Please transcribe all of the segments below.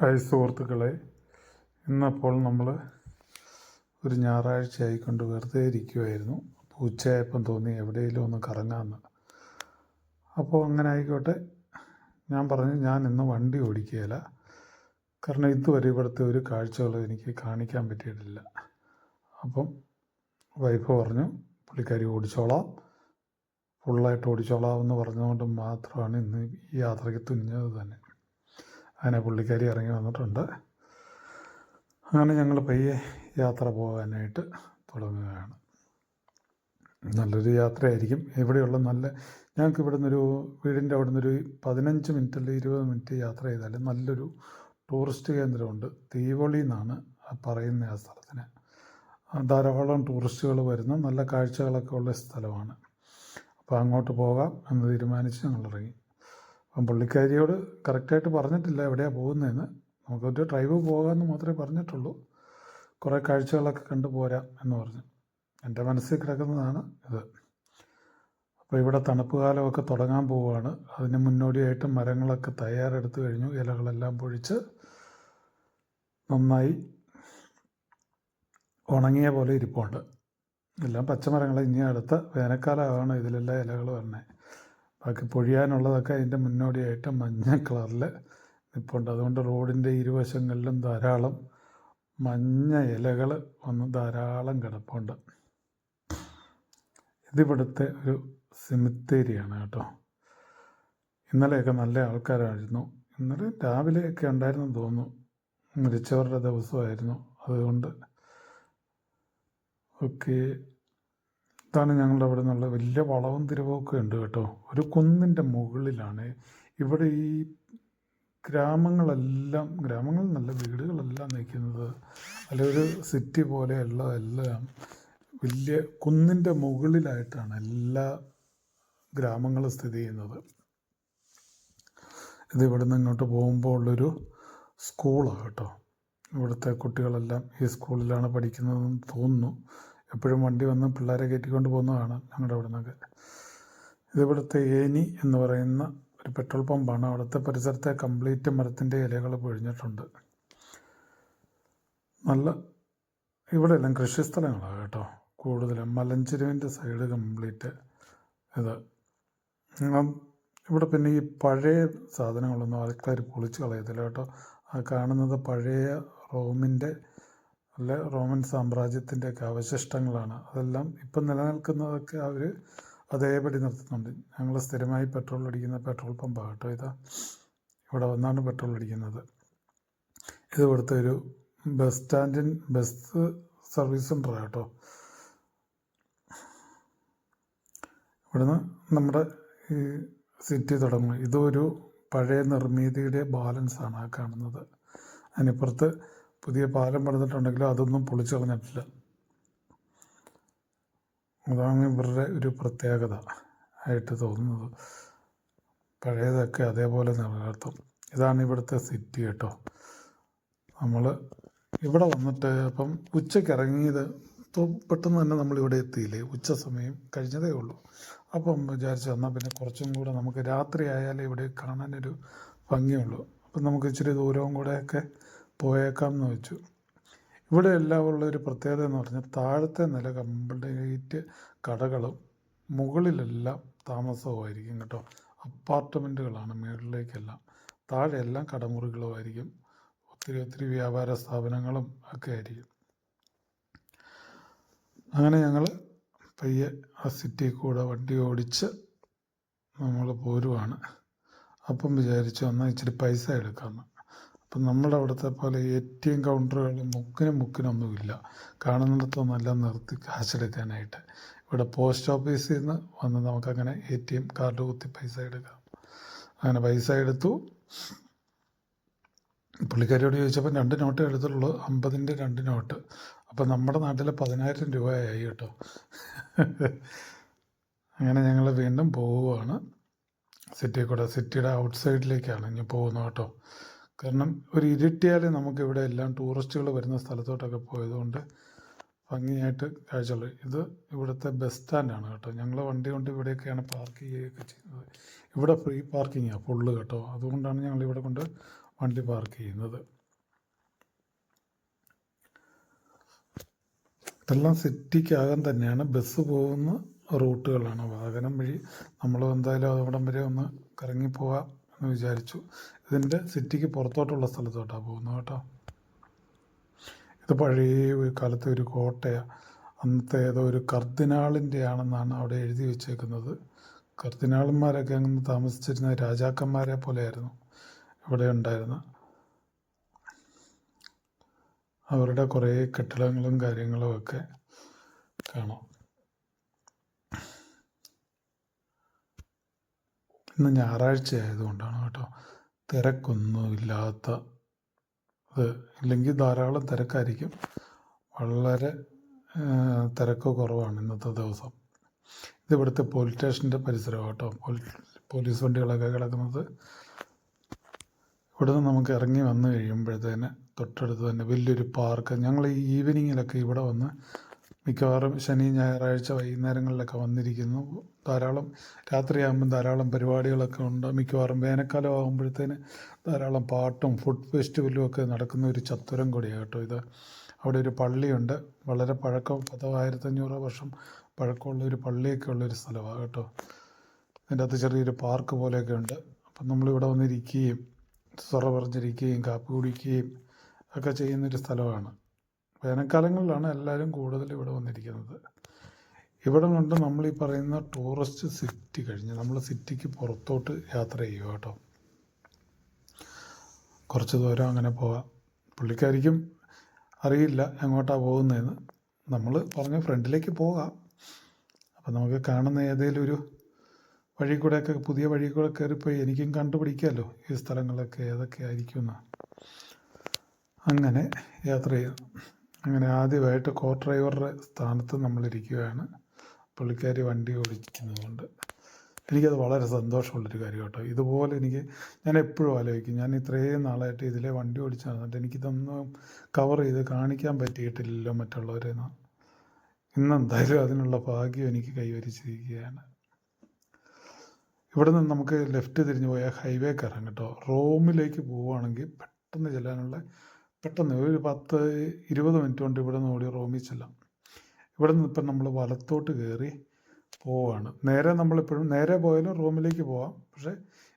Hi സുഹൃത്തുക്കളെ. ഇന്നപ്പോൾ നമ്മൾ ഒരു ഞായറാഴ്ച ആയിക്കൊണ്ട് വെറുതെ ഇരിക്കുമായിരുന്നു അപ്പോൾ ഉച്ചയായപ്പം തോന്നി എവിടെയെങ്കിലും ഒന്ന് കറങ്ങാമെന്ന് അപ്പോൾ അങ്ങനെ ആയിക്കോട്ടെ. ഞാൻ പറഞ്ഞു ഞാൻ ഇന്ന് വണ്ടി ഓടിക്കുകയില്ല. കാരണം ഇതുവരെ ഇവിടുത്തെ ഒരു കാഴ്ചകളും എനിക്ക് കാണിക്കാൻ പറ്റിയിട്ടില്ല. അപ്പം വൈഫ് പറഞ്ഞു പുള്ളിക്കാരി ഓടിച്ചോളാം. ഫുള്ളായിട്ട് ഓടിച്ചോളാം എന്ന് പറഞ്ഞുകൊണ്ട് മാത്രമാണ് ഇന്ന് ഈ യാത്രയ്ക്ക് തുനിഞ്ഞത് തന്നെ. അങ്ങനെ പുള്ളിക്കാരി ഇറങ്ങി വന്നിട്ടുണ്ട്. അങ്ങനെ ഞങ്ങൾ പയ്യെ യാത്ര പോകാനായിട്ട് തുടങ്ങുകയാണ്. നല്ലൊരു യാത്രയായിരിക്കും. ഇവിടെയുള്ള നല്ല ഞങ്ങൾക്ക് ഇവിടെ നിന്നൊരു വീടിന്റെ അവിടെ നിന്നൊരു പതിനഞ്ച് മിനിറ്റ് അല്ലെങ്കിൽ ഇരുപത് മിനിറ്റ് യാത്ര ചെയ്താൽ നല്ലൊരു ടൂറിസ്റ്റ് കേന്ദ്രമുണ്ട്. തീവളി എന്നാണ് പറയുന്ന ആ സ്ഥലത്തിന്. ധാരാളം ടൂറിസ്റ്റുകൾ വരുന്ന. നല്ല കാഴ്ചകളൊക്കെ ഉള്ള സ്ഥലമാണ്. അപ്പോൾ അങ്ങോട്ട് പോകാം എന്ന് തീരുമാനിച്ച് ഞങ്ങൾ ഇറങ്ങി അപ്പം പുള്ളിക്കാരിയോട് കറക്റ്റായിട്ട് പറഞ്ഞിട്ടില്ല എവിടെയാണ് പോകുന്നതെന്ന്. നമുക്കൊരു ഡ്രൈവ് പോകാമെന്ന് മാത്രമേ പറഞ്ഞിട്ടുള്ളൂ. കുറേ കാഴ്ചകളൊക്കെ കണ്ടു പോരാം എന്ന് പറഞ്ഞു. എന്റെ മനസ്സിൽ കിടക്കുന്നതാണ് ഇത്. അപ്പോൾ ഇവിടെ തണുപ്പ് കാലമൊക്കെ തുടങ്ങാൻ പോവുകയാണ്. അതിന് മുന്നോടിയായിട്ട് മരങ്ങളൊക്കെ തയ്യാറെടുത്തു കഴിഞ്ഞു. ഇലകളെല്ലാം പൊഴിച്ച് നന്നായി ഉണങ്ങിയ പോലെ ഇരിപ്പുണ്ട്. എല്ലാം പച്ചമരങ്ങൾ ഇനി അടുത്ത വേനൽക്കാലമാണ് ഇതിലെല്ലാം ഇലകൾ വരണേ. ബാക്കി പൊഴിയാനുള്ളതൊക്കെ അതിന്റെ മുന്നോടിയായിട്ട് മഞ്ഞ കളറിൽ നിൽപ്പുണ്ട് അതുകൊണ്ട് റോഡിന്റെ ഇരുവശങ്ങളിലും ധാരാളം മഞ്ഞ ഇലകൾ വന്ന് ധാരാളം കിടപ്പുണ്ട്. ഇതിവിടുത്തെ ഒരു സിമിത്തേരിയാണ് കേട്ടോ. ഇന്നലെയൊക്കെ നല്ല ആൾക്കാരായിരുന്നു. ഇന്നലെ രാവിലെയൊക്കെ ഉണ്ടായിരുന്നു തോന്നുന്നു. മരിച്ചവരുടെ ദിവസമായിരുന്നു. അതുകൊണ്ട് ഓക്കെ ഇതാണ് ഞങ്ങളുടെ അവിടെ നിന്നുള്ള വലിയ വളവും തിരിവൊക്കെ ഉണ്ട് കേട്ടോ. ഒരു കുന്നിന്റെ മുകളിലാണ്. ഇവിടെ ഈ ഗ്രാമങ്ങളെല്ലാം ഗ്രാമങ്ങൾ നല്ല വീടുകളെല്ലാം നിൽക്കുന്നത്. അല്ല ഒരു സിറ്റി പോലെയുള്ള എല്ലാം വലിയ കുന്നിന്റെ മുകളിലായിട്ടാണ് എല്ലാ ഗ്രാമങ്ങളും സ്ഥിതി ചെയ്യുന്നത്. ഇത് ഇവിടെ നിന്ന് ഇങ്ങോട്ട് പോകുമ്പോൾ ഉള്ളൊരു സ്കൂളാണ് കേട്ടോ. ഇവിടുത്തെ കുട്ടികളെല്ലാം ഈ സ്കൂളിലാണ് പഠിക്കുന്നതെന്ന് തോന്നുന്നു. എപ്പോഴും വണ്ടി വന്ന് പിള്ളേരെ കയറ്റിക്കൊണ്ട് പോകുന്നതാണ് ഞങ്ങളുടെ അവിടെ നിന്നൊക്കെ ഇതിവിടുത്തെ ഏനി എന്ന് പറയുന്ന ഒരു പെട്രോൾ പമ്പാണ് അവിടുത്തെ പരിസരത്തെ കംപ്ലീറ്റ് മരത്തിന്റെ ഇലകൾ പൊഴിഞ്ഞിട്ടുണ്ട്. നല്ല ഇവിടെ എല്ലാം കൃഷി സ്ഥലങ്ങളാണ് കേട്ടോ. കൂടുതലും മലഞ്ചെരുവിന്റെ സൈഡ് കംപ്ലീറ്റ് ഇത്. ഇവിടെ പിന്നെ ഈ പഴയ സാധനങ്ങളൊന്നും ആൾക്കാർ പൊളിച്ച് കളയത്തില്ല കേട്ടോ. കാണുന്നത് പഴയ റോമിന്റെ അല്ല? റോമൻ സാമ്രാജ്യത്തിന്റെയൊക്കെ അവശിഷ്ടങ്ങളാണ്. അതെല്ലാം ഇപ്പം നിലനിൽക്കുന്നതൊക്കെ അവർ അതേപടി നിർത്തുന്നുണ്ട്. ഞങ്ങൾ സ്ഥിരമായി പെട്രോൾ അടിക്കുന്ന പെട്രോൾ പമ്പ് കേട്ടോ ഇതാ. ഇവിടെ വന്നാണ് പെട്രോൾ അടിക്കുന്നത്. ഇത് ഇവിടുത്തെ ഒരു ബസ് സ്റ്റാൻഡിൻ ബസ് സർവീസ് സെന്ററാണ് കേട്ടോ. ഇവിടുന്ന് നമ്മുടെ ഈ സിറ്റി തുടങ്ങും. ഇതൊരു പഴയ നിർമ്മിതിയുടെ ബാലൻസാണ് ആ കാണുന്നത്. അതിനിപ്പുറത്ത് പുതിയ പാലം പണിതിട്ടുണ്ടെങ്കിലും അതൊന്നും പൊളിച്ചു കളഞ്ഞിട്ടില്ല അതാണ് ഇവരുടെ ഒരു പ്രത്യേകത ആയിട്ട് തോന്നുന്നത്. പഴയതൊക്കെ അതേപോലെ നിലനിർത്തും. ഇതാണ് ഇവിടുത്തെ സിറ്റി കേട്ടോ. നമ്മൾ ഇവിടെ വന്നിട്ട് അപ്പം ഉച്ചയ്ക്ക് ഇറങ്ങിയത് പെട്ടെന്ന് തന്നെ നമ്മൾ ഇവിടെ എത്തിയില്ലേ? ഉച്ച സമയം കഴിഞ്ഞതേ ഉള്ളൂ. അപ്പം വിചാരിച്ചു എന്നാൽ പിന്നെ കുറച്ചും കൂടെ നമുക്ക് രാത്രി ആയാലേ ഇവിടെ കാണാനൊരു ഭംഗിയുള്ളൂ. അപ്പം നമുക്ക് ഇച്ചിരി ദൂരവും കൂടെയൊക്കെ പോയേക്കാം എന്ന് വെച്ചു. ഇവിടെ എല്ലാം ഉള്ള ഒരു പ്രത്യേകത എന്ന് പറഞ്ഞാൽ താഴത്തെ നില കംപ്ലീറ്റ് കടകളും മുകളിലെല്ലാം താമസവുമായിരിക്കും കേട്ടോ. അപ്പാർട്ട്മെന്റുകളാണ് മുകളിലേക്കെല്ലാം താഴെയെല്ലാം കടമുറികളുമായിരിക്കും. ഒത്തിരി ഒത്തിരി വ്യാപാര സ്ഥാപനങ്ങളും ഒക്കെ ആയിരിക്കും. അങ്ങനെ ഞങ്ങൾ പയ്യെ ആ സിറ്റി കൂടെ വണ്ടി ഓടിച്ച് നമ്മൾ പോരുവാണ്. അപ്പം വിചാരിച്ചു എന്നാൽ ഇച്ചിരി പൈസ എടുക്കാമെന്ന്. അപ്പം നമ്മുടെ അവിടുത്തെ പോലെ എ ടി എം കൗണ്ടറുകൾ മുക്കിനും മുക്കിനൊന്നുമില്ല കാണുന്നിടത്തൊന്നെല്ലാം നിർത്തി കാശെടുക്കാനായിട്ട്. ഇവിടെ പോസ്റ്റ് ഓഫീസിൽ നിന്ന് വന്ന് നമുക്കങ്ങനെ എ ടി എം കാർഡ് കുത്തി പൈസ എടുക്കാം. അങ്ങനെ പൈസ എടുത്തു. പുള്ളിക്കാരിയോട് ചോദിച്ചപ്പോൾ രണ്ട് നോട്ട് എടുത്തുള്ളൂ അമ്പതിന്റെ രണ്ട് നോട്ട്. അപ്പം നമ്മുടെ നാട്ടിൽ പതിനായിരം രൂപയായി കേട്ടോ. അങ്ങനെ ഞങ്ങൾ വീണ്ടും പോവുകയാണ്. സിറ്റി കൂടെ സിറ്റിയുടെ ഔട്ട് സൈഡിലേക്കാണ് ഇനി പോകുന്നത് കേട്ടോ. കാരണം ഒരു ഇരുട്ടിയാൽ നമുക്കിവിടെ എല്ലാം ടൂറിസ്റ്റുകൾ വരുന്ന സ്ഥലത്തോട്ടൊക്കെ പോയതുകൊണ്ട് ഭംഗിയായിട്ട് കാഴ്ചകൾ ഇത് ഇവിടുത്തെ ബസ് സ്റ്റാൻഡാണ് കേട്ടോ. ഞങ്ങൾ വണ്ടി കൊണ്ട് ഇവിടെയൊക്കെയാണ് പാർക്ക് ചെയ്യുകയൊക്കെ ചെയ്യുന്നത്. ഇവിടെ ഫ്രീ പാർക്കിങ്ങാണ് ഫുള്ള് കേട്ടോ. അതുകൊണ്ടാണ് ഞങ്ങൾ ഇവിടെ കൊണ്ട് വണ്ടി പാർക്ക് ചെയ്യുന്നത്. ഇതെല്ലാം സിറ്റിക്കകം തന്നെയാണ്. ബസ് പോകുന്ന റൂട്ടുകളാണ്. വാഹനം വഴി നമ്മൾ എന്തായാലും അവിടം വരെ ഒന്ന് കറങ്ങിപ്പോവാം. എന്ന് വിചാരിച്ചു. ഇതിന്റെ സിറ്റിക്ക് പുറത്തോട്ടുള്ള സ്ഥലത്തോട്ടാണ് പോകുന്നത് കേട്ടോ. ഇത് പഴയ കാലത്തെ ഒരു കോട്ടയാണ് അന്നത്തെ ഏതോ ഒരു കർദിനാളിന്റെ ആണെന്നാണ് അവിടെ എഴുതി വെച്ചേക്കുന്നത്. കർദിനാളന്മാരൊക്കെ അങ്ങനെ താമസിച്ചിരുന്ന രാജാക്കന്മാരെ പോലെയായിരുന്നു ഇവിടെ ഉണ്ടായിരുന്ന അവരുടെ കുറേ കെട്ടിടങ്ങളും കാര്യങ്ങളും ഒക്കെ കാണാം. ഇന്ന് ഞായറാഴ്ച ആയതുകൊണ്ടാണ് കേട്ടോ. തിരക്കൊന്നും ഇല്ലാത്ത ഇത്. ഇല്ലെങ്കിൽ ധാരാളം തിരക്കായിരിക്കും. വളരെ തിരക്ക് കുറവാണ് ഇന്നത്തെ ദിവസം. ഇത് ഇവിടുത്തെ പോലീസ് സ്റ്റേഷന്റെ പരിസരമാണ് കേട്ടോ. പോലീസ് വണ്ടികളൊക്കെ കിടക്കുന്നത്. ഇവിടുന്ന് നമുക്ക് ഇറങ്ങി വന്നു കഴിയുമ്പോഴത്തേന് തൊട്ടടുത്ത് തന്നെ വലിയൊരു പാർക്ക്. ഞങ്ങൾ ഈ ഈവനിങ്ങിലൊക്കെ ഇവിടെ വന്ന് മിക്കവാറും ശനി ഞായറാഴ്ച വൈകുന്നേരങ്ങളിലൊക്കെ വന്നിരിക്കുന്നു. ധാരാളം രാത്രിയാകുമ്പം ധാരാളം പരിപാടികളൊക്കെ ഉണ്ട്. മിക്കവാറും വേനൽക്കാലം ആകുമ്പോഴത്തേന് ധാരാളം പാട്ടും ഫുഡ് ഫെസ്റ്റിവലും ഒക്കെ നടക്കുന്ന ഒരു ചത്തുരം കൂടിയാണ് കേട്ടോ ഇത്. അവിടെ ഒരു പള്ളിയുണ്ട്. വളരെ പഴക്കം. പത്തോ ആയിരത്തഞ്ഞൂറ് വർഷം പഴക്കമുള്ള ഒരു പള്ളിയൊക്കെ ഉള്ളൊരു സ്ഥലമാണ് കേട്ടോ. അതിന്റെ അകത്ത് ചെറിയൊരു പാർക്ക് പോലെയൊക്കെ ഉണ്ട്. അപ്പം നമ്മളിവിടെ വന്നിരിക്കുകയും സൊറ പറഞ്ഞിരിക്കുകയും കാപ്പി കുടിക്കുകയും ഒക്കെ ചെയ്യുന്നൊരു സ്ഥലമാണ്. വേനൽക്കാലങ്ങളിലാണ് എല്ലാവരും കൂടുതൽ ഇവിടെ വന്നിരിക്കുന്നത്. ഇവിടെ കൊണ്ട് നമ്മൾ ഈ പറയുന്ന ടൂറിസ്റ്റ് സിറ്റി കഴിഞ്ഞ് നമ്മൾ സിറ്റിക്ക് പുറത്തോട്ട് യാത്ര ചെയ്യുക കേട്ടോ. കുറച്ച് ദൂരം അങ്ങനെ പോകാം പുള്ളിക്കാരിക്കും അറിയില്ല എങ്ങോട്ടാണ് പോകുന്നതെന്ന് നമ്മൾ പറഞ്ഞ ഫ്രണ്ടിലേക്ക് പോകാം. അപ്പം നമുക്ക് കാണുന്ന ഏതെങ്കിലും ഒരു വഴി കൂടെയൊക്കെ പുതിയ വഴി കൂടെ കയറിപ്പോയി എനിക്കും കണ്ടുപിടിക്കാമല്ലോ ഈ സ്ഥലങ്ങളൊക്കെ ഏതൊക്കെ ആയിരിക്കുമെന്ന്. അങ്ങനെ യാത്ര ചെയ്യാം. അങ്ങനെ ആദ്യമായിട്ട് കോ ഡ്രൈവറുടെ സ്ഥാനത്ത് നമ്മളിരിക്കുകയാണ്. പുള്ളിക്കാരി വണ്ടി ഓടിക്കുന്നതുകൊണ്ട് എനിക്കത് വളരെ സന്തോഷമുള്ളൊരു കാര്യം കേട്ടോ ഇതുപോലെ എനിക്ക് ഞാൻ എപ്പോഴും ആലോചിക്കും ഞാൻ ഇത്രയും നാളായിട്ട് ഇതിലെ വണ്ടി ഓടിച്ചു നടന്നിട്ട് എനിക്കിതൊന്നും കവർ ചെയ്ത് കാണിക്കാൻ പറ്റിയിട്ടില്ലല്ലോ മറ്റുള്ളവരെന്ന് ഇന്നെന്തായാലും അതിനുള്ള ഭാഗ്യം എനിക്ക് കൈവരിച്ചിരിക്കുകയാണ്. ഇവിടെ നിന്ന് നമുക്ക് ലെഫ്റ്റ് തിരിഞ്ഞ് പോയാൽ ഹൈവേ കയറാം കേട്ടോ. റോമിലേക്ക് പോവുകയാണെങ്കിൽ പെട്ടെന്ന് ചെല്ലാനുള്ള പെട്ടെന്ന് ഒരു പത്ത് ഇരുപത് മിനിറ്റ് കൊണ്ട് ഇവിടെ നിന്ന് ഓടി റോമിൽ ചെല്ലാം. ഇവിടെ നിന്ന് ഇപ്പം നമ്മൾ വലത്തോട്ട് കയറി പോവാണ്. നേരെ നമ്മളിപ്പോഴും നേരെ പോയാലും റൂമിലേക്ക് പോവാം. പക്ഷേ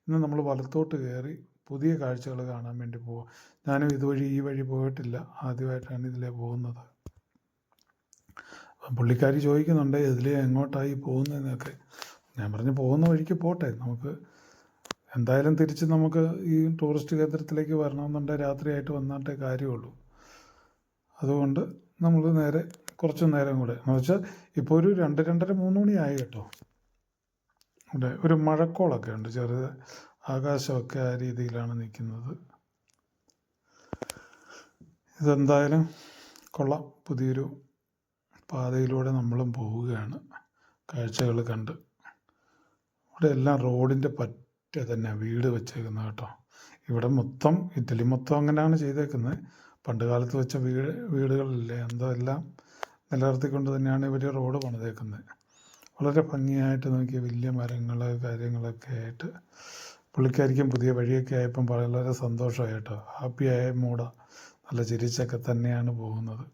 ഇന്ന് നമ്മൾ വലത്തോട്ട് കയറി പുതിയ കാഴ്ചകൾ കാണാൻ വേണ്ടി പോവാം. ഞാനും ഇതുവഴി ഈ വഴി പോയിട്ടില്ല. ആദ്യമായിട്ടാണ് ഇതിലേ പോകുന്നത്. പുള്ളിക്കാരി ചോദിക്കുന്നുണ്ട് ഇതിലേ എങ്ങോട്ടായി പോകുന്നതെന്നൊക്കെ ഞാൻ പറഞ്ഞു പോകുന്ന വഴിക്ക് പോട്ടെ. നമുക്ക് എന്തായാലും തിരിച്ച് നമുക്ക് ഈ ടൂറിസ്റ്റ് കേന്ദ്രത്തിലേക്ക് വരണമെന്നുണ്ടെങ്കിൽ രാത്രിയായിട്ട് വന്നിട്ടേ കാര്യമുള്ളൂ. അതുകൊണ്ട് നമ്മൾ നേരെ കുറച്ച് നേരം കൂടെ. എന്ന് വെച്ചാൽ ഇപ്പോൾ ഒരു രണ്ട് രണ്ടര മൂന്ന് മണിയായി കേട്ടോ. ഇവിടെ ഒരു മഴക്കോളൊക്കെ ഉണ്ട്. ചെറുത് ആകാശമൊക്കെ ആ രീതിയിലാണ് നിൽക്കുന്നത്. ഇതെന്തായാലും കൊള്ളാം. പുതിയൊരു പാതയിലൂടെ നമ്മളും പോവുകയാണ്. കാഴ്ചകൾ കണ്ട്. ഇവിടെ എല്ലാം റോഡിന്റെ പറ്റ തന്നെ വീട് വെച്ചേക്കുന്നത് കേട്ടോ. ഇവിടെ മൊത്തം ഇറ്റലി മൊത്തം അങ്ങനെയാണ് ചെയ്തേക്കുന്നത്. പണ്ട് കാലത്ത് വെച്ച വീട് വീടുകളില്ലേ എന്തോ എല്ലാം നിലനിർത്തിക്കൊണ്ട് തന്നെയാണ് ഇവർ റോഡ് പണിതേക്കുന്നത്. വളരെ ഭംഗിയായിട്ട് നോക്കിയ വലിയ മരങ്ങൾ കാര്യങ്ങളൊക്കെ ആയിട്ട് പുള്ളിക്കാരിക്കും പുതിയ വഴിയൊക്കെ ആയപ്പം വളരെ സന്തോഷമായി കേട്ടോ. ഹാപ്പിയായ മൂട നല്ല ചിരിച്ചൊക്കെ തന്നെയാണ് പോകുന്നത്.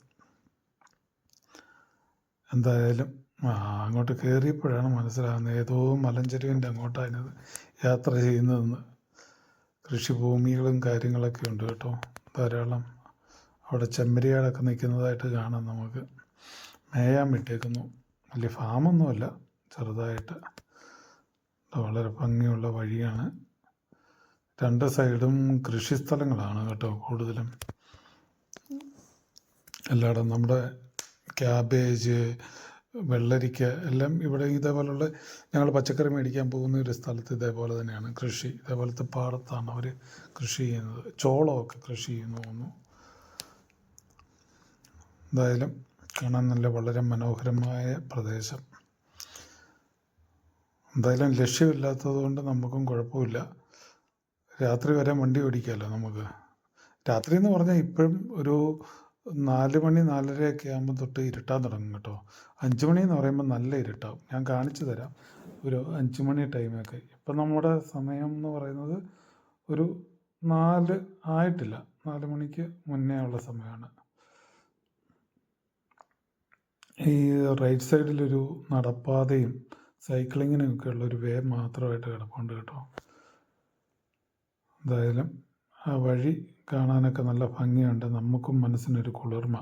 എന്തായാലും അങ്ങോട്ട് കയറിയപ്പോഴാണ് മനസ്സിലാകുന്നത് ഏതോ മലഞ്ചെരുവിന്റെ അങ്ങോട്ടാണ് ഇത് യാത്ര ചെയ്യുന്നതെന്ന്. കൃഷിഭൂമികളും കാര്യങ്ങളൊക്കെ ഉണ്ട് കേട്ടോ. ധാരാളം അവിടെ ചെമ്മരിയാടൊക്കെ നിൽക്കുന്നതായിട്ട് കാണാം നമുക്ക്. മേയാൻ വിട്ടേക്കുന്നു. വലിയ ഫാമൊന്നുമല്ല. ചെറുതായിട്ട് വളരെ ഭംഗിയുള്ള വഴിയാണ്. രണ്ട് സൈഡും കൃഷിസ്ഥലങ്ങളാണ് കേട്ടോ കൂടുതലും. എല്ലായിടും നമ്മുടെ ക്യാബേജ് വെള്ളരിക്ക എല്ലാം ഇവിടെ ഇതേപോലുള്ള ഞങ്ങൾ പച്ചക്കറി മേടിക്കാൻ പോകുന്ന ഒരു സ്ഥലത്ത് ഇതേപോലെ തന്നെയാണ് കൃഷി. ഇതേപോലത്തെ പാടത്താണ് അവർ കൃഷി ചെയ്യുന്നത്. ചോളമൊക്കെ കൃഷി ചെയ്യുന്നു തോന്നുന്നു. എന്തായാലും കാണാൻ നല്ല വളരെ മനോഹരമായ പ്രദേശം. എന്തായാലും ലക്ഷ്യമില്ലാത്തത് കൊണ്ട് നമുക്കും കുഴപ്പമില്ല. രാത്രി വരെ വണ്ടി ഓടിക്കാമല്ലോ നമുക്ക്. രാത്രി എന്ന് പറഞ്ഞാൽ ഇപ്പോഴും ഒരു നാല് മണി നാലരയൊക്കെ ആകുമ്പോൾ തൊട്ട് ഇരുട്ടാൻ തുടങ്ങും കേട്ടോ. അഞ്ച് മണി എന്ന് പറയുമ്പോൾ നല്ല ഇരുട്ടാവും. ഞാൻ കാണിച്ചു തരാം. ഒരു അഞ്ച് മണി ടൈമൊക്കെ. ഇപ്പം നമ്മുടെ സമയം എന്ന് പറയുന്നത് ഒരു നാല് ആയിട്ടില്ല. നാല് മണിക്ക് മുന്നേ ഉള്ള സമയമാണ് ഈ റൈറ്റ് സൈഡിലൊരു നടപ്പാതയും സൈക്ലിങ്ങിനൊക്കെ ഉള്ള ഒരു വേ മാത്രമായിട്ട് കിടപ്പുണ്ട് കേട്ടോ. എന്തായാലും ആ വഴി കാണാനൊക്കെ നല്ല ഭംഗിയുണ്ട്. നമുക്കും മനസ്സിനൊരു കുളിർമ.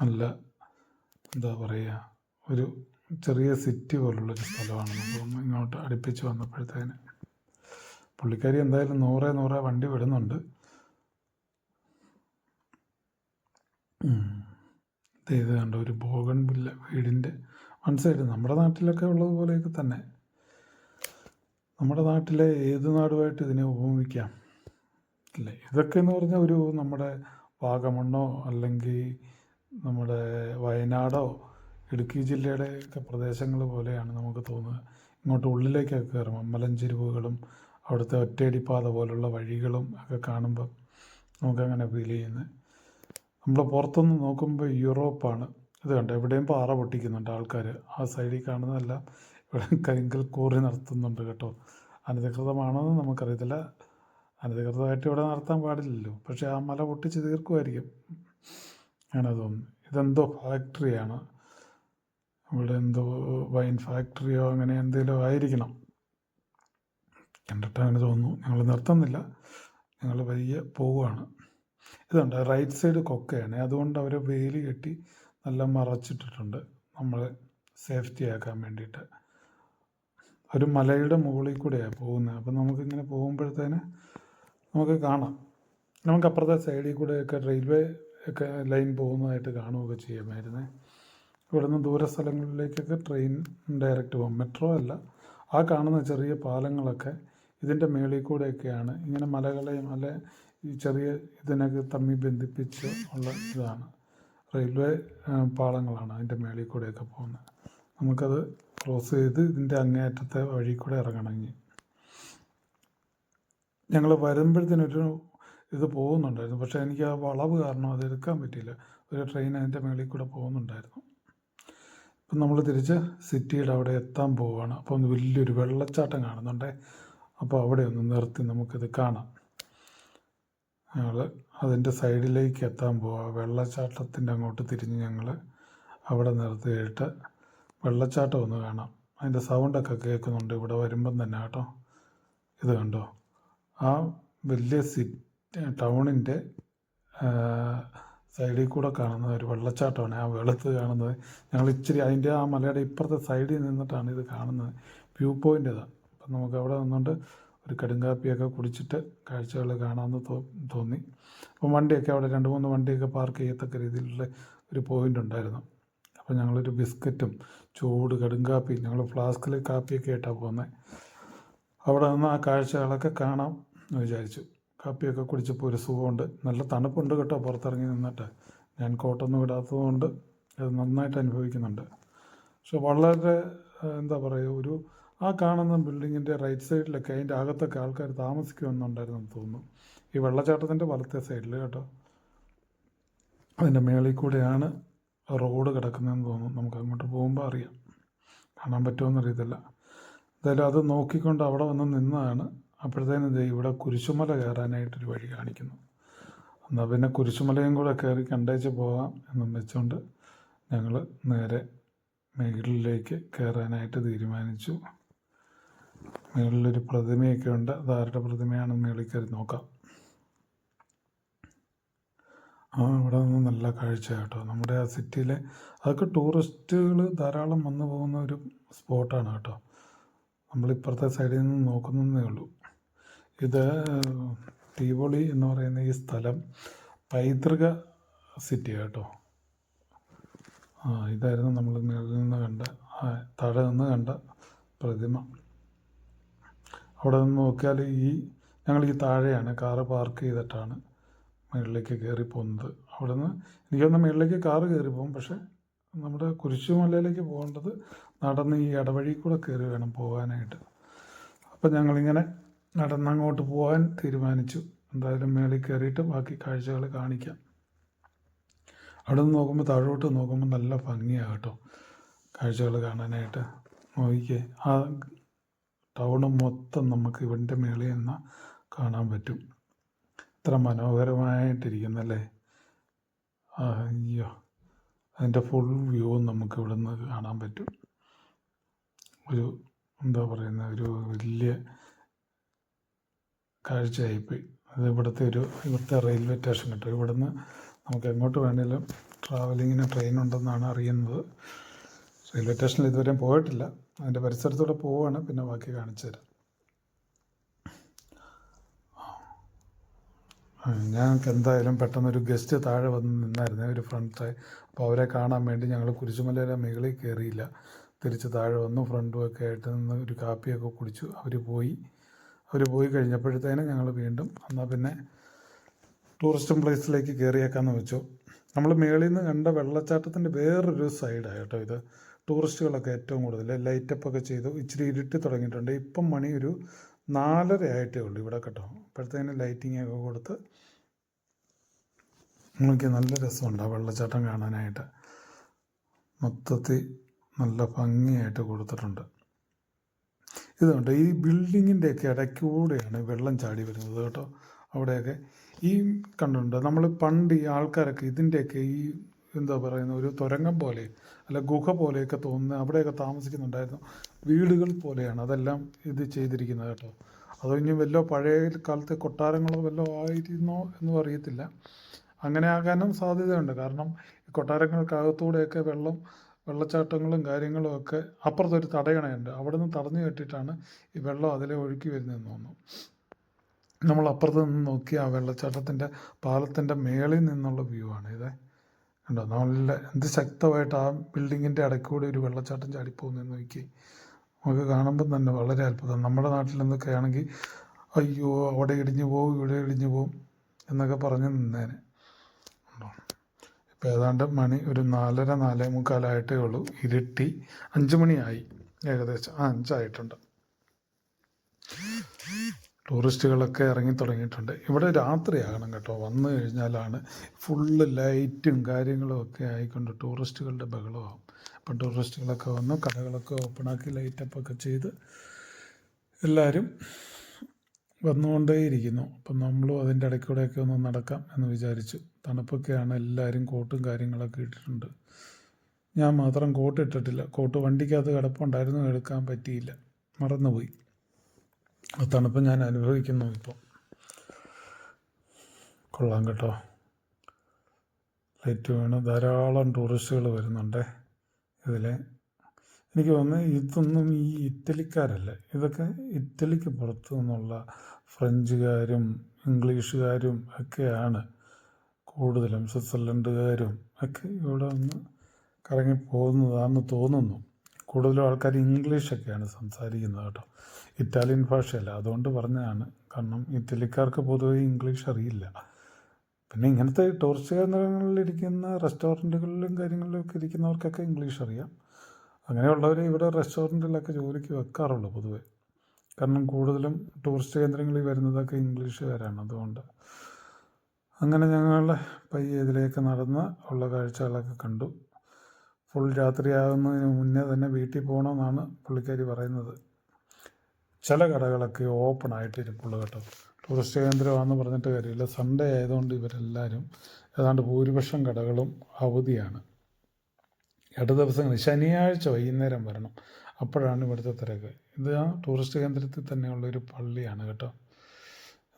നല്ല എന്താ പറയുക ഒരു ചെറിയ സിറ്റി പോലുള്ളൊരു സ്ഥലമാണ്. നമ്മൾ ഇങ്ങോട്ട് അടുപ്പിച്ച് വന്നപ്പോഴത്തേന്. പുള്ളിക്കാരി എന്തായാലും നൂറേ നൂറേ വണ്ടി വിടുന്നുണ്ട്. ഇത് കണ്ട ഒരു ബോഗൺ വില്ല വീടിന്റെ വൺ സൈഡ്. നമ്മുടെ നാട്ടിലൊക്കെ ഉള്ളതുപോലെയൊക്കെ തന്നെ. നമ്മുടെ നാട്ടിലെ ഏത് നാടുമായിട്ട് ഇതിനെ ഉപമിക്കാം? അല്ലേ? ഇതൊക്കെ എന്ന് പറഞ്ഞാൽ ഒരു നമ്മുടെ വാഗമണ്ണോ അല്ലെങ്കിൽ നമ്മുടെ വയനാടോ ഇടുക്കി ജില്ലയുടെ ഒക്കെ പ്രദേശങ്ങൾ പോലെയാണ് നമുക്ക് തോന്നുന്നത് ഇങ്ങോട്ട് ഉള്ളിലേക്കൊക്കെ കയറുമ്പോൾ മലഞ്ചെരുവുകളും അവിടുത്തെ ഒറ്റയടിപ്പാത പോലുള്ള വഴികളും ഒക്കെ കാണുമ്പോൾ നമുക്കങ്ങനെ ഫീൽ ചെയ്യുന്നത്. നമ്മൾ പുറത്തുനിന്ന് നോക്കുമ്പോൾ യൂറോപ്പാണ്. ഇത് കണ്ടോ? എവിടെയും പാറ പൊട്ടിക്കുന്നുണ്ട് ആൾക്കാർ ആ സൈഡിൽ കാണുന്നതല്ല. ഇവിടെ കരിങ്കൽ കോറി നടത്തുന്നുണ്ട് കേട്ടോ. അനധികൃതമാണെന്ന് നമുക്കറിയത്തില്ല. അനധികൃതമായിട്ട് ഇവിടെ നടത്താൻ പാടില്ലല്ലോ. പക്ഷേ ആ മല പൊട്ടിച്ച് തീർക്കുമായിരിക്കും. അങ്ങനെ തോന്നുന്നു. ഇതെന്തോ ഫാക്ടറിയാണ് ഇവിടെ എന്തോ വൈൻ ഫാക്ടറിയോ അങ്ങനെ എന്തെങ്കിലും ആയിരിക്കണം. കണ്ടിട്ട് അങ്ങനെ തോന്നുന്നു. ഞങ്ങൾ നിർത്തുന്നില്ല. ഞങ്ങൾ വലിയ പോവുകയാണ്. ഇതുണ്ട് റൈറ്റ് സൈഡ് കൊക്കയാണ്. അതുകൊണ്ട് അവർ വേലി കെട്ടി നല്ല മറച്ചിട്ടിട്ടുണ്ട് നമ്മൾ സേഫ്റ്റി ആക്കാൻ വേണ്ടിയിട്ട്. ഒരു മലയുടെ മുകളിൽ കൂടെയാണ് പോകുന്നത്. അപ്പം നമുക്കിങ്ങനെ പോകുമ്പോഴത്തേന് നമുക്ക് കാണാം. നമുക്ക് അപ്പുറത്തെ സൈഡിൽ കൂടെയൊക്കെ റെയിൽവേ ഒക്കെ ലൈൻ പോകുന്നതായിട്ട് കാണുകയൊക്കെ ചെയ്യാമായിരുന്നേ. ഇവിടുന്ന് ദൂര സ്ഥലങ്ങളിലേക്കൊക്കെ ട്രെയിൻ ഡയറക്റ്റ് പോകും മെട്രോ അല്ല. ആ കാണുന്ന ചെറിയ പാലങ്ങളൊക്കെ ഇതിന്റെ മേളിൽ കൂടെയൊക്കെയാണ്. ഇങ്ങനെ മലകളെ മല ഈ ചെറിയ ഇതിനൊക്കെ തമ്മിൽ ബന്ധിപ്പിച്ച് ഉള്ള ഇതാണ്. റെയിൽവേ പാളങ്ങളാണ് അതിന്റെ മേളിൽ കൂടെയൊക്കെ പോകുന്നത്. നമുക്കത് ക്രോസ് ചെയ്ത് ഇതിന്റെ അങ്ങേയറ്റത്തെ വഴി കൂടെ ഇറങ്ങണമെങ്കിൽ. ഞങ്ങൾ വരുമ്പോഴത്തേനൊരു ഇത് പോകുന്നുണ്ടായിരുന്നു. പക്ഷേ എനിക്ക് ആ വളവ് കാരണം അത് എടുക്കാൻ പറ്റിയില്ല. ഒരു ട്രെയിൻ അതിന്റെ മേളിൽ കൂടെ പോകുന്നുണ്ടായിരുന്നു. ഇപ്പം നമ്മൾ തിരിച്ച് സിറ്റിയുടെ അവിടെ എത്താൻ പോവുകയാണ് അപ്പോൾ വലിയൊരു വെള്ളച്ചാട്ടം കാണുന്നുണ്ടേ. അപ്പോൾ അവിടെ ഒന്ന് നിർത്തി നമുക്കിത് കാണാം. ഞങ്ങൾ അതിന്റെ സൈഡിലേക്ക് എത്താൻ പോവുക വെള്ളച്ചാട്ടത്തിന്റെ അങ്ങോട്ട് തിരിഞ്ഞ് ഞങ്ങൾ അവിടെ നിർത്തിയിട്ട് വെള്ളച്ചാട്ടം ഒന്ന് കാണാം. അതിന്റെ സൗണ്ടൊക്കെ കേൾക്കുന്നുണ്ട്. ഇവിടെ വരുമ്പം തന്നെ കേട്ടോ. ഇത് കണ്ടോ? ആ വലിയ സിറ്റി ടൗണിന്റെ സൈഡിൽ കൂടെ കാണുന്ന ഒരു വെള്ളച്ചാട്ടമാണ് ആ വെളുത്ത് കാണുന്നത്. ഞങ്ങൾ ഇച്ചിരി അതിന്റെ ആ മലയുടെ ഇപ്പുറത്തെ സൈഡിൽ നിന്നിട്ടാണ് ഇത് കാണുന്നത്. വ്യൂ പോയിന്റ് ഇതാണ് അപ്പം നമുക്ക് അവിടെ നിന്നുകൊണ്ട് ഒരു കടുങ്കാപ്പിയൊക്കെ കുടിച്ചിട്ട് കാഴ്ചകൾ കാണാമെന്ന് തോന്നി. അപ്പം വണ്ടിയൊക്കെ അവിടെ രണ്ട് മൂന്ന് വണ്ടിയൊക്കെ പാർക്ക് ചെയ്യത്തക്ക രീതിയിലുള്ള ഒരു പോയിന്റ് ഉണ്ടായിരുന്നു. അപ്പോൾ ഞങ്ങളൊരു ബിസ്ക്കറ്റും ചൂട് കടുങ്കാപ്പി ഞങ്ങൾ ഫ്ലാസ്കിൽ കാപ്പിയൊക്കെ ആയിട്ടാണ് പോകുന്നത് അവിടെ നിന്ന് ആ കാഴ്ചകളൊക്കെ കാണാം എന്ന് വിചാരിച്ചു. കാപ്പിയൊക്കെ കുടിച്ചപ്പോൾ ഒരു സുഖമുണ്ട്. നല്ല തണുപ്പുണ്ട് കേട്ടോ പുറത്തിറങ്ങി നിന്നിട്ട്. ഞാൻ കോട്ടൊന്നും ഇടാത്തതുകൊണ്ട് അത് നന്നായിട്ട് അനുഭവിക്കുന്നുണ്ട്. പക്ഷെ വളരെ എന്താ പറയുക ഒരു ആ കാണുന്ന ബിൽഡിങ്ങിന്റെ റൈറ്റ് സൈഡിലൊക്കെ അതിന്റെ അകത്തൊക്കെ ആൾക്കാർ താമസിക്കുമെന്നുണ്ടായിരുന്നു തോന്നുന്നു. ഈ വെള്ളച്ചാട്ടത്തിന്റെ വലത്തെ സൈഡിൽ കേട്ടോ. അതിന്റെ മേളിൽ കൂടെയാണ് റോഡ് കിടക്കുന്നതെന്ന് തോന്നുന്നു. നമുക്ക് അങ്ങോട്ട് പോകുമ്പോൾ അറിയാം. കാണാൻ പറ്റുമോ അറിയത്തില്ല. എന്തായാലും അത് നോക്കിക്കൊണ്ട് അവിടെ വന്ന് നിന്നതാണ്. അപ്പോഴത്തേനും ഇവിടെ കുരിശുമല കയറാനായിട്ടൊരു വഴി കാണിക്കുന്നു. എന്നാൽ പിന്നെ കുരിശുമലയും കൂടെ കയറി കണ്ടേച്ച് പോകാം എന്നും വെച്ചുകൊണ്ട് ഞങ്ങൾ നേരെ മേഖലയിലേക്ക് കയറാനായിട്ട് തീരുമാനിച്ചു. മേളിലൊരു പ്രതിമയൊക്കെ ഉണ്ട്. അതാരുടെ പ്രതിമയാണെന്ന് മുകളിൽ കയറി നോക്കാം. ആ ഇവിടെ നിന്ന് നല്ല കാഴ്ച കേട്ടോ. നമ്മുടെ ആ സിറ്റിയിലെ അതൊക്കെ ടൂറിസ്റ്റുകൾ ധാരാളം വന്നു പോകുന്ന ഒരു സ്പോട്ടാണ് കേട്ടോ. നമ്മളിപ്പുറത്തെ സൈഡിൽ നിന്ന് നോക്കുന്നതേ ഉള്ളൂ. ഇത് തീപൊളി എന്ന് പറയുന്ന ഈ സ്ഥലം പൈതൃക സിറ്റി കേട്ടോ. ആ ഇതായിരുന്നു നമ്മൾ മേളിൽ നിന്ന് കണ്ട താഴെ നിന്ന് കണ്ട പ്രതിമ. അവിടെ നിന്ന് നോക്കിയാൽ ഈ ഞങ്ങൾ ഈ താഴെയാണ്. കാറ് പാർക്ക് ചെയ്തിട്ടാണ് മുകളിലേക്ക് കയറി പോകുന്നത്. അവിടെ നിന്ന് എനിക്കൊന്ന് മുകളിലേക്ക് കാറ് കയറി പോകും. പക്ഷേ നമ്മുടെ കുരിശുമലയിലേക്ക് പോകേണ്ടത് നടന്ന് ഈ ഇടവഴി കൂടെ കയറി വേണം പോകാനായിട്ട്. അപ്പം ഞങ്ങളിങ്ങനെ നടന്നങ്ങോട്ട് പോകാൻ തീരുമാനിച്ചു. എന്തായാലും മേളിൽ കയറിയിട്ട് ബാക്കി കാഴ്ചകൾ കാണിക്കാം. അവിടെ നിന്ന് നോക്കുമ്പോൾ താഴോട്ട് നോക്കുമ്പോൾ നല്ല ഭംഗിയാണ് കേട്ടോ. കാഴ്ചകൾ കാണാനായിട്ട്. നോക്കിക്കേ. ആ ടൗണ് മൊത്തം നമുക്ക് ഇവന്റെ മേളിൽ നിന്ന് കാണാൻ പറ്റും. ഇത്ര മനോഹരമായിട്ടിരിക്കുന്നല്ലേ? അയ്യോ അതിന്റെ ഫുൾ വ്യൂ നമുക്ക് ഇവിടെ നിന്ന് കാണാൻ പറ്റും. ഒരു എന്താ പറയുന്ന ഒരു വലിയ കാഴ്ചയായിപ്പോയി. അത് ഇവിടുത്തെ ഒരു ഇവിടുത്തെ റെയിൽവേ സ്റ്റേഷൻ കേട്ടോ. ഇവിടുന്ന് നമുക്ക് എങ്ങോട്ട് വേണമെങ്കിലും ട്രാവലിങ്ങിന് ട്രെയിൻ ഉണ്ടെന്നാണ് അറിയുന്നത്. റെയിൽവേ സ്റ്റേഷനിൽ ഇതുവരെയും പോയിട്ടില്ല. അതിന്റെ പരിസരത്തൂടെ പോവുകയാണ് പിന്നെ ബാക്കി കാണിച്ചു തരാം. ഞങ്ങൾക്ക് എന്തായാലും പെട്ടെന്നൊരു ഗസ്റ്റ് താഴെ വന്ന് നിന്നായിരുന്നു ഒരു ഫ്രണ്ട് അപ്പോൾ അവരെ കാണാൻ വേണ്ടി ഞങ്ങൾ കുരിശുമലയുടെ മുകളിൽ കയറിയില്ല തിരിച്ച് താഴെ വന്നു ഫ്രണ്ടും ഒക്കെ ആയിട്ട് നിന്ന് ഒരു കാപ്പിയൊക്കെ കുടിച്ചു. അവർ പോയി. അവർ പോയി കഴിഞ്ഞപ്പോഴത്തേനും ഞങ്ങൾ വീണ്ടും എന്നാൽ പിന്നെ ടൂറിസ്റ്റ് പ്ലേസിലേക്ക് കയറിയേക്കാമെന്ന് വെച്ചു. നമ്മൾ മേളിൽ നിന്ന് കണ്ട വെള്ളച്ചാട്ടത്തിന്റെ വേറൊരു സൈഡാണ് കേട്ടോ ഇത്. ടൂറിസ്റ്റുകളൊക്കെ ഏറ്റവും കൂടുതൽ ലൈറ്റപ്പ് ഒക്കെ ചെയ്തു ഇച്ചിരി ഇരുട്ടി തുടങ്ങിയിട്ടുണ്ട്. ഇപ്പം മണി ഒരു നാലര ആയിട്ടേ ഉള്ളൂ ഇവിടെ കേട്ടോ. അപ്പോഴത്തേനും ലൈറ്റിംഗ് ഒക്കെ കൊടുത്ത് നിങ്ങൾക്ക് നല്ല രസമുണ്ട് ആ വെള്ളച്ചാട്ടം കാണാനായിട്ട്. മൊത്തത്തിൽ നല്ല ഭംഗിയായിട്ട് കൊടുത്തിട്ടുണ്ട്. ഇതുണ്ട് ഈ ബിൽഡിങ്ങിന്റെയൊക്കെ ഇടയ്ക്കൂടെയാണ് വെള്ളം ചാടി വരുന്നത് കേട്ടോ. അവിടെയൊക്കെ ഈ കണ്ടുണ്ട് നമ്മൾ പണ്ട് ഈ ആൾക്കാരൊക്കെ ഇതിന്റെയൊക്കെ ഈ എന്താ പറയുന്നത് ഒരു തുരങ്കം പോലെ അല്ല ഗുഹ പോലെയൊക്കെ തോന്നുന്ന അവിടെയൊക്കെ താമസിക്കുന്നുണ്ടായിരുന്നു വീടുകൾ പോലെയാണ് അതെല്ലാം ഇത് ചെയ്തിരിക്കുന്നത് കേട്ടോ. അതോ ഇനി വല്ലോ പഴയ കാലത്തെ കൊട്ടാരങ്ങളോ വല്ലോ ആയിരുന്നോ എന്നും അറിയത്തില്ല. അങ്ങനെ ആകാനും സാധ്യതയുണ്ട്. കാരണം ഈ കൊട്ടാരങ്ങൾക്കകത്തൂടെയൊക്കെ വെള്ളം വെള്ളച്ചാട്ടങ്ങളും കാര്യങ്ങളും ഒക്കെ അപ്പുറത്തൊരു തടയണയുണ്ട്. അവിടെ നിന്ന് തടഞ്ഞു കെട്ടിയിട്ടാണ് ഈ വെള്ളം അതിലെ ഒഴുക്കി വരുന്നതെന്ന് തോന്നുന്നു. നമ്മൾ അപ്പുറത്ത് നിന്ന് നോക്കി ആ വെള്ളച്ചാട്ടത്തിന്റെ പാലത്തിന്റെ മേളിൽ നിന്നുള്ള വ്യൂ ആണ്. ഇത് കണ്ടോ നല്ല എന്ത് ശക്തമായിട്ട് ആ ബിൽഡിങ്ങിന്റെ ഇടയ്ക്കൂടെ ഒരു വെള്ളച്ചാട്ടം ചാടിപ്പോകുന്നതെന്ന് നോക്കി നമുക്ക് കാണുമ്പോൾ തന്നെ വളരെ അത്ഭുതം. നമ്മുടെ നാട്ടിൽ നിന്നൊക്കെ ആണെങ്കിൽ അയ്യോ അവിടെ ഇടിഞ്ഞു പോകും ഇവിടെ ഇടിഞ്ഞു പോവും എന്നൊക്കെ പറഞ്ഞ് നിന്നേനെ. ഉണ്ടോ? ഇപ്പം ഏതാണ്ട് മണി ഒരു നാലര നാലേ മുക്കാലായിട്ടേ ഉള്ളൂ. ഇരുട്ടി അഞ്ച് മണിയായി. ഏകദേശം ആ അഞ്ചായിട്ടുണ്ട്. ടൂറിസ്റ്റുകളൊക്കെ ഇറങ്ങി തുടങ്ങിയിട്ടുണ്ട്. ഇവിടെ രാത്രിയാകണം കേട്ടോ. വന്നു കഴിഞ്ഞാലാണ് ഫുള്ള് ലൈറ്റും കാര്യങ്ങളും ഒക്കെ ആയിക്കൊണ്ട് ടൂറിസ്റ്റുകളുടെ ബഹളമാകും അപ്പം ടൂറിസ്റ്റുകളൊക്കെ വന്നു കടകളൊക്കെ ഓപ്പണാക്കി ലൈറ്റപ്പൊക്കെ ചെയ്ത് എല്ലാവരും വന്നുകൊണ്ടേയിരിക്കുന്നു. അപ്പം നമ്മളും അതിന്റെ ഇടയ്ക്കൂടെയൊക്കെ ഒന്ന് നടക്കാം എന്ന് വിചാരിച്ചു. തണുപ്പൊക്കെയാണ് എല്ലാവരും കോട്ടും കാര്യങ്ങളൊക്കെ ഇട്ടിട്ടുണ്ട്. ഞാൻ മാത്രം കോട്ട് ഇട്ടിട്ടില്ല. കോട്ട് വണ്ടിക്കകത്ത് കിടപ്പുണ്ടായിരുന്നു എടുക്കാൻ പറ്റിയില്ല. മറന്നുപോയി. തണുപ്പ് ഞാൻ അനുഭവിക്കുന്നു ഇപ്പോൾ കൊള്ളാം കേട്ടോ. ലൈറ്റ് വീണ് ധാരാളം ടൂറിസ്റ്റുകൾ വരുന്നുണ്ട് ഇതിൽ എനിക്ക് തോന്നുന്നു ഇതൊന്നും ഈ ഇറ്റലിക്കാരല്ല. ഇതൊക്കെ ഇറ്റലിക്ക് പുറത്തു നിന്നുള്ള ഫ്രഞ്ചുകാരും ഇംഗ്ലീഷുകാരും ഒക്കെയാണ് കൂടുതലും സ്വിറ്റ്സർലൻഡുകാരും ഒക്കെ ഇവിടെ ഒന്ന് കറങ്ങി പോകുന്നതാണെന്ന് തോന്നുന്നു. കൂടുതലും ആൾക്കാർ ഇംഗ്ലീഷൊക്കെയാണ് സംസാരിക്കുന്നത് കേട്ടോ. ഇറ്റാലിയൻ ഭാഷയല്ല. അതുകൊണ്ട് പറഞ്ഞതാണ്. കാരണം ഇറ്റലിക്കാർക്ക് പൊതുവെ ഇംഗ്ലീഷ് അറിയില്ല. പിന്നെ ഇങ്ങനത്തെ ടൂറിസ്റ്റ് കേന്ദ്രങ്ങളിലിരിക്കുന്ന റെസ്റ്റോറന്റുകളിലും കാര്യങ്ങളിലും ഒക്കെ ഇരിക്കുന്നവർക്കൊക്കെ ഇംഗ്ലീഷ് അറിയാം. അങ്ങനെയുള്ളവരെ ഇവിടെ റെസ്റ്റോറന്റിലൊക്കെ ജോലിക്ക് വെക്കാറുള്ളൂ പൊതുവേ. കാരണം കൂടുതലും ടൂറിസ്റ്റ് കേന്ദ്രങ്ങളിൽ വരുന്നതൊക്കെ ഇംഗ്ലീഷുകാരാണ്. അതുകൊണ്ട് അങ്ങനെ ഞങ്ങൾ പയ്യെ ഇതിലേക്ക് നടന്ന് ഉള്ള കാഴ്ചകളൊക്കെ കണ്ടു. ഫുൾ രാത്രിയാകുന്നതിന് മുന്നേ തന്നെ വീട്ടിൽ പോകണമെന്നാണ് പുള്ളിക്കാരി പറയുന്നത്. ചില കടകളൊക്കെ ഓപ്പൺ ആയിട്ട് ഇരിപ്പുള്ളൂ കേട്ടോ. ടൂറിസ്റ്റ് കേന്ദ്രമാണെന്ന് പറഞ്ഞിട്ട് കാര്യമില്ല. സൺഡേ ആയതുകൊണ്ട് ഇവരെല്ലാവരും ഏതാണ്ട് ഭൂരിപക്ഷം കടകളും അവധിയാണ്. ഇട ദിവസം ശനിയാഴ്ച വൈകുന്നേരം വരണം. അപ്പോഴാണ് ഇവിടുത്തെ തിരക്ക്. ഇത് ആ ടൂറിസ്റ്റ് കേന്ദ്രത്തിൽ തന്നെയുള്ള ഒരു പള്ളിയാണ് കേട്ടോ.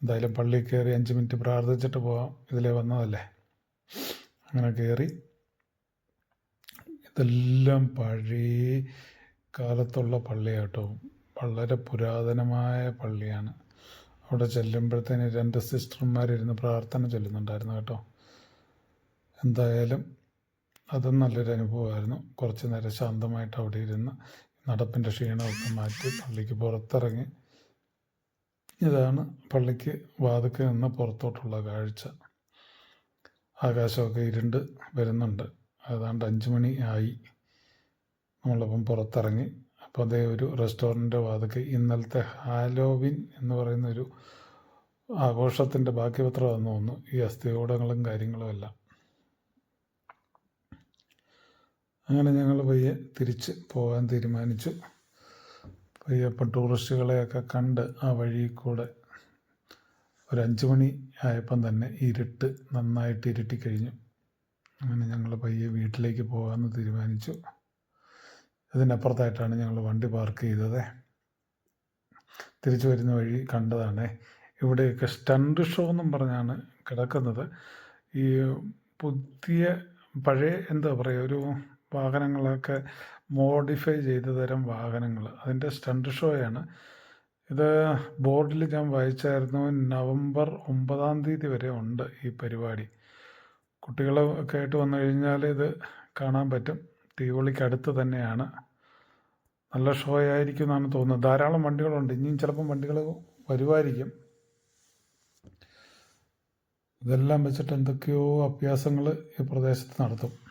എന്തായാലും പള്ളി കയറി അഞ്ച് മിനിറ്റ് പ്രാർത്ഥിച്ചിട്ട് പോകാം ഇതിലേ വന്നതല്ലേ? അങ്ങനെ കയറി. ഇതെല്ലാം പഴയ കാലത്തുള്ള പള്ളിയാണ് കേട്ടോ. വളരെ പുരാതനമായ പള്ളിയാണ്. അവിടെ ചെല്ലുമ്പോഴത്തേന് രണ്ട് സിസ്റ്റർമാരിരുന്ന് പ്രാർത്ഥന ചൊല്ലുന്നുണ്ടായിരുന്നു കേട്ടോ. എന്തായാലും അതും നല്ലൊരു അനുഭവമായിരുന്നു. കുറച്ച് നേരം ശാന്തമായിട്ട് അവിടെ ഇരുന്ന് നടപ്പിന്റെ ക്ഷീണമൊക്കെ മാറ്റി പള്ളിക്ക് പുറത്തിറങ്ങി. ഇതാണ് പള്ളിക്ക് വാതുക്കെ നിന്ന് പുറത്തോട്ടുള്ള കാഴ്ച. ആകാശമൊക്കെ ഇരുണ്ട് വരുന്നുണ്ട്. ഏതാണ്ട് അഞ്ച് മണി ആയി. നമ്മളപ്പം പുറത്തിറങ്ങി അപ്പോൾ അതേ ഒരു റെസ്റ്റോറന്റ് വാതക്ക് ഇന്നലത്തെ ഹാലോവിൻ എന്ന് പറയുന്ന ഒരു ആഘോഷത്തിന്റെ ബാക്കി പത്രമാണെന്ന് തോന്നുന്നു. ഈ അസ്ഥികൂടങ്ങളും കാര്യങ്ങളും എല്ലാം. അങ്ങനെ ഞങ്ങൾ പയ്യെ തിരിച്ച് പോകാൻ തീരുമാനിച്ചു. പയ്യപ്പം ടൂറിസ്റ്റുകളെയൊക്കെ കണ്ട് ആ വഴി കൂടെ ഒരു അഞ്ച് മണി ആയപ്പം തന്നെ ഇരുട്ട് നന്നായിട്ട് ഇരുട്ടിക്കഴിഞ്ഞു അങ്ങനെ ഞങ്ങൾ പയ്യെ വീട്ടിലേക്ക് പോകാമെന്ന് തീരുമാനിച്ചു. ഇതിനപ്പുറത്തായിട്ടാണ് ഞങ്ങൾ വണ്ടി പാർക്ക് ചെയ്തത്. തിരിച്ചു വരുന്ന വഴി കണ്ടതാണ്. ഇവിടെയൊക്കെ സ്റ്റണ്ട് ഷോ എന്നും പറഞ്ഞാണ് കിടക്കുന്നത്. ഈ പുതിയ പഴയ എന്താ പറയുക ഒരു വാഹനങ്ങളൊക്കെ മോഡിഫൈ ചെയ്ത തരം വാഹനങ്ങൾ. അതിന്റെ സ്റ്റണ്ട് ഷോയാണ് ഇത് ബോർഡിൽ ഞാൻ വായിച്ചായിരുന്നു നവംബർ ഒമ്പതാം തീയതി വരെ ഉണ്ട് ഈ പരിപാടി. കുട്ടികളൊക്കെ ആയിട്ട് വന്നു കഴിഞ്ഞാൽ ഇത് കാണാൻ പറ്റും. അടുത്ത് തന്നെയാണ്. നല്ല ഷോ ആയിരിക്കും എന്നാണ് തോന്നുന്നത്. ധാരാളം വണ്ടികളുണ്ട്. ഇനിയും ചിലപ്പം വണ്ടികൾ വരുമായിരിക്കും. ഇതെല്ലാം വെച്ചിട്ട് എന്തൊക്കെയോ അഭ്യാസങ്ങൾ ഈ പ്രദേശത്ത് നടത്തും.